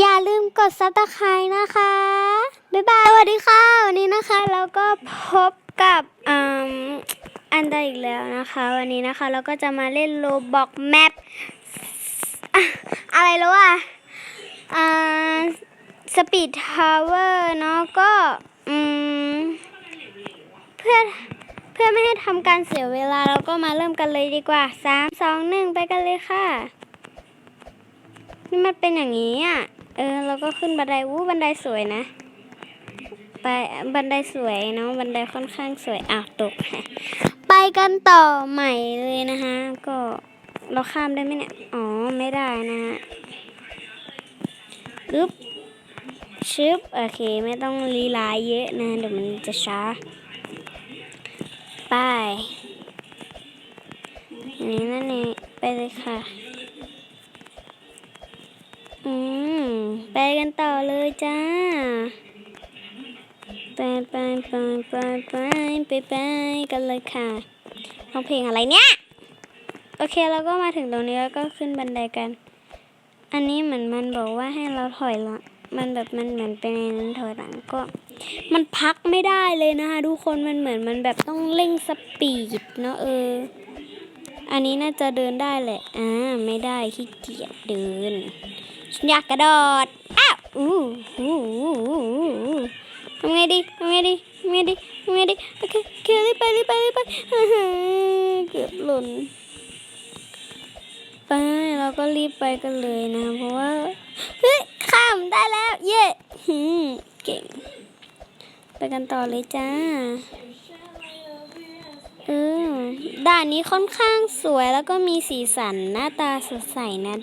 อย่าลืมกดซับสไครต์นะคะ บ๊ายบายสวัสดีค่ะ วันนี้นะคะเราก็พบกับอ,อันใดอีกแล้วนะคะ วันนี้นะคะเราก็จะมาเล่นโลบอกแมปอะไรแล้วอะอ่าสปีดทาวเวอร์เนาะก็เพื่อเพื่อไม่ให้ทำการเสียเวลาเราก็มาเริ่มกันเลยดีกว่าสามสองหนึ่งไปกันเลยค่ะนี่มันเป็นอย่างนี้อะ เออเราก็ขึ้นบันไดวู้บันไดสวยนะไปบันไดสวยเนาะบันไดค่อนข้างสวยอ้าวตกไปกันต่อใหม่เลยนะคะ ก็เราข้ามได้ไหมเนี่ยอ๋อไม่ได้นะฮะอึ๊บชึบโอเคไม่ต้องลีลาเยอะนะเดี๋ยวมันจะช้าไปนี้นั่นเองไปเลยค่ะ อืม ไปกันต่อ เลยจ้าไปไปไปไปไปไปไปกันเลยค่ะร้องเพลงอะไรเนี่ยโอเคเราก็มาถึงตรงนี้แล้วก็ขึ้นบันไดกัน อันนี้เหมือนมันบอกว่าให้เราถอยหลังมันแบบมันเหมือนเป็นในนั้นถอยหลังก็ มันพักไม่ได้เลยนะคะทุกคนมันเหมือนมันแบบต้องเร่งสปีดเนาะเออ อันนี้น่าจะเดินได้แหละอ่าไม่ได้ขี้เกียจเดินฉันอยากกระโดดอ้าว อู้หูทำไงดีทำไงดีทำไงดีทำไงดีโอเคโอเครีบไปรีบไปรีบไปเกือบหล่นไปเราก็รีบไปกันเลยนะ เพราะว่าเฮ้ยข้ามได้แล้ว เย้เก่ง ไปกันต่อเลยจ้าเออด่านนี้ค่อนข้างสวยแล้วก็มีสีสันหน้าตาสดใสนะ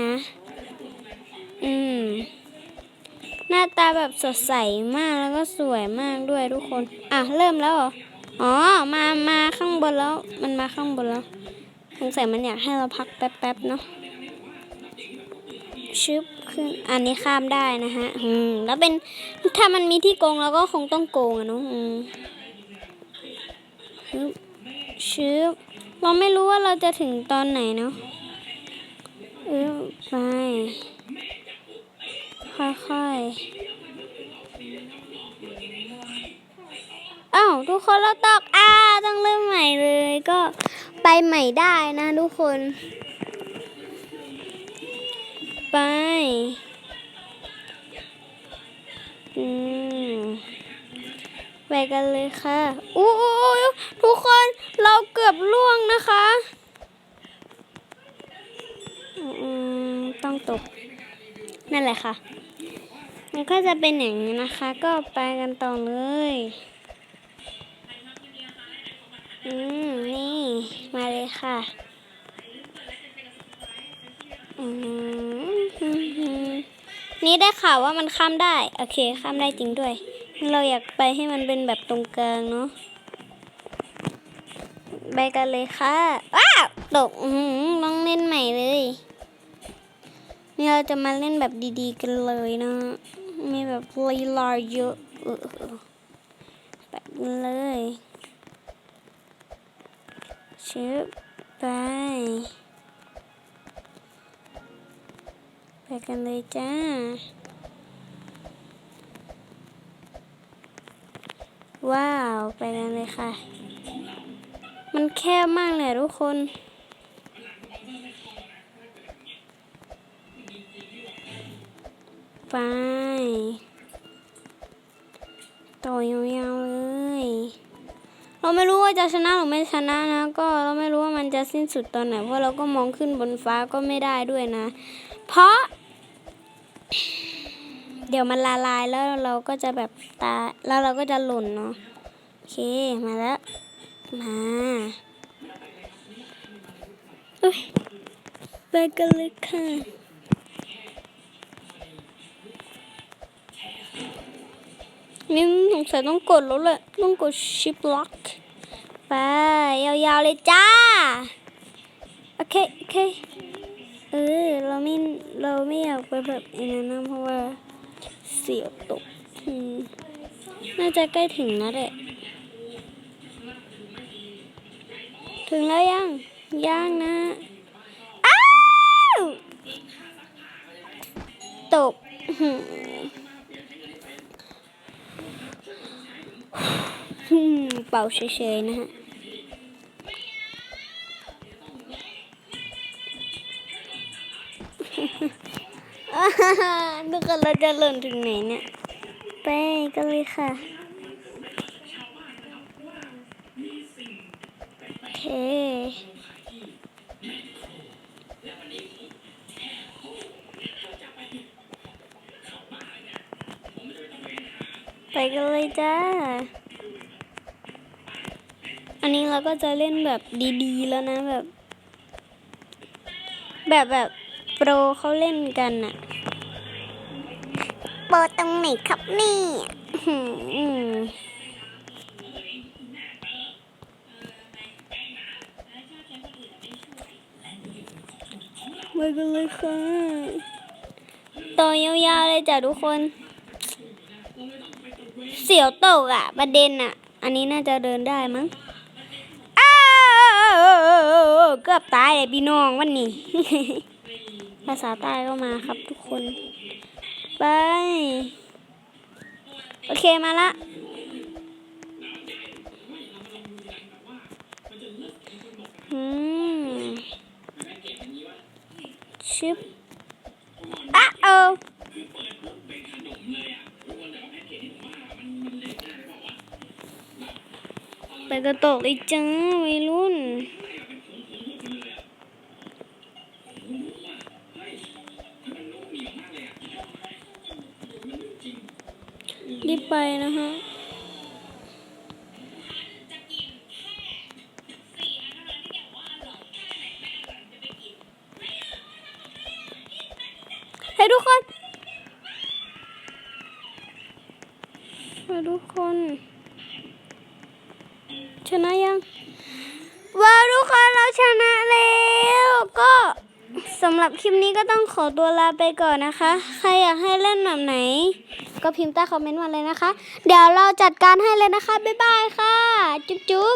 นะ อืม หน้าตาแบบสดใสมากแล้วก็สวยมากด้วยทุกคน อะเริ่มแล้วออ๋อมามาข้างบนแล้ว มันมาข้างบนแล้วสงสัยมันอยากให้เราพักแป๊บๆเนาะชึบขึ้นอันนี้ข้ามได้นะฮะ อืม แล้วเป็นถ้ามันมีที่โกงเราก็คงต้องโกงอะเนาะอืมชึบชึบเราไม่รู้ว่าเราจะถึงตอนไหนเนาะเออไป ค่อยๆอ้าวทุกคนเราตอกอ่าต้องเริ่มใหม่เลยก็ไปใหม่ได้นะทุกคน ไปอืมไปกันเลยค่ะอู้ทุกคนเราเกือบล่วงนะคะอืมต้องตก นั่นแหละค่ะ มันก็จะเป็นอย่างนี้นะคะ ก็ไปกันต่อเลย อืมนี่ มาเลยค่ะอืมนี่ได้ข่าวว่ามันข้ามได้ โอเคข้ามได้จริงด้วย เราอยากไปให้มันเป็นแบบตรงกลางเนาะไปกันเลยค่ะว้าวตกต้องเล่นใหม่เลย นี่เราจะมาเล่นแบบดีๆกันเลยนะ มีแบบลีลาเยอะแบบนี้เลยชึบไป ไปกันเลยจ้าว้าว ไปกันเลยค่ะ มันแคบมากเลยทุกคน ไป ยาวๆเลย เราไม่รู้ว่าจะชนะหรือไม่ชนะนะ ก็เราไม่รู้ว่ามันจะสิ้นสุดตอนไหนเพราะเราก็มองขึ้นบนฟ้าก็ไม่ได้ด้วยนะ เพราะ เดี๋ยวมันละลายแล้วเราก็จะแบบตาแล้วเราก็จะหล่นเนาะโอเคมาแล้วมาอุ๊ยไปกันเลยค่ะ นี่สงสัยต้องกดแล้วแหละต้องกดชิปล็อกไปยาวๆเลยจ้า โอเค โอเค เออ เราไม่ เราไม่อยากไปแบบนั้นนะเพราะว่าเสียวตก น่าจะใกล้ถึงแล้วแหละถึงแล้วยัง ยังนะ เป่าเฉยๆนะฮะอ่าฮ่าฮ่าดูกันเราจะหล่นถึงไหนเนี่ย ไปกันเลยค่ะโอเคไปกันเลยจ้า อันนี้เราก็จะเล่นแบบดีๆ แล้วนะแบบ แบบแบบโปรเขาเล่นกันอะโปรตรงไหนครับนี่อื้อหือไปกันเลยค่ะต่อยาวๆเลยจ้ะทุกคน เสียวตกอะประเด็นอะอันนี้น่าจะเดินได้มั้งอ้าว เกือบตายเลยพี่น้องวันนี้ ภาษาใต้ก็มาครับทุกคน ไป โอเคมาละอืมชิบอะเออ ไปกระตกเลยจ้าวัยรุ่น รีบไปนะฮะให้ทุกคนให้ทุกคน ชนะยังว้าวทุกคนเราชนะแล้วก็สำหรับคลิปนี้ก็ต้องขอตัวลาไปก่อนนะคะ ใครอยากให้เล่นแบบไหน ก็พิมพ์ใต้คอมเมนต์มาเลยนะคะ เดี๋ยวเราจัดการให้เลยนะคะ บ๊ายบายค่ะ จุ๊บจุ๊บ